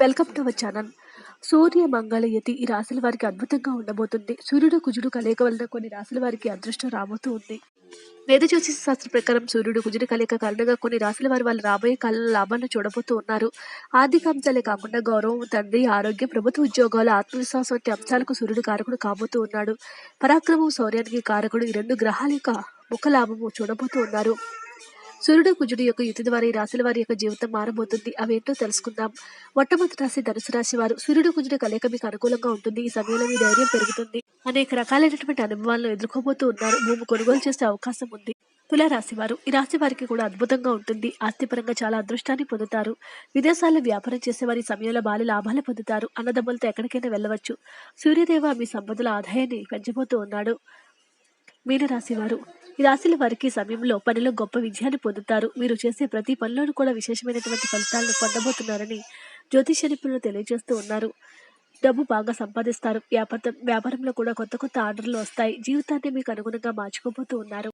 Welcome to our channel. సూర్య మంగళ యతి ఈ రాశుల వారికి అద్భుతంగా ఉండబోతుంది. సూర్యుడు కుజుడు కలయిక వలన కొన్ని రాశుల వారికి అదృష్టం రాబోతూ ఉంది. వేద జ్యోతిష శాస్త్ర ప్రకారం సూర్యుడు కుజుడు కలయిక కారణంగా కొన్ని రాశుల వారు వాళ్ళ రాబోయే కాలంలో లాభాలను చూడబోతూ ఉన్నారు. ఆర్థిక అంశాలే కాకుండా గౌరవం తండ్రి ఆరోగ్యం ప్రభుత్వ ఉద్యోగాలు ఆత్మవిశ్వాసం వంటి అంశాలకు సూర్యుడు కారకుడు కాబోతూ ఉన్నాడు. పరాక్రమం శౌర్యానికి కారకుడు ఈ రెండు గ్రహాల యొక్క ముఖ లాభము చూడబోతూ ఉన్నారు. సూర్యుడు కుజుడు యొక్క యుతి ద్వారా ఈ రాశుల వారి యొక్క జీవితం మారబోతుంది. అవేంటో తెలుసుకుందాం. మొట్టమొదటి రాశి ధనుసు రాశి వారు. సూర్యుడు కుజుడు కలయిక మీకు అనుకూలంగా ఉంటుంది. ఈ సమయంలో మీ ధైర్యం పెరుగుతుంది. అనేక రకాలైనటువంటి అనుభవాలను ఎదుర్కోబోతూ ఉన్నారు. భూమి కొనుగోలు చేసే అవకాశం ఉంది. తుల రాశి వారు. ఈ రాశి వారికి కూడా అద్భుతంగా ఉంటుంది. ఆస్తిపరంగా చాలా అదృష్టాన్ని పొందుతారు. విదేశాల్లో వ్యాపారం చేసే వారి సమయంలో బాలి లాభాలు పొందుతారు. అన్నదమ్ములతో ఎక్కడికైనా వెళ్ళవచ్చు. సూర్యదేవ మీ సంపదల ఆదాయాన్ని పెంచబోతూ ఉన్నాడు. మీనరాశి వారు ఈ రాశుల వారికి సమయంలో పనిలో గొప్ప విజయాన్ని పొందుతారు. మీరు చేసే ప్రతి పనిలోనూ కూడా విశేషమైనటువంటి ఫలితాలను పొందబోతున్నారని జ్యోతిష నిపుణులు తెలియజేస్తూ ఉన్నారు. డబ్బు బాగా సంపాదిస్తారు. వ్యాపారం వ్యాపారంలో కూడా కొత్త కొత్త ఆర్డర్లు వస్తాయి. జీవితాన్ని మీకు అనుగుణంగా మార్చుకోబోతూ ఉన్నారు.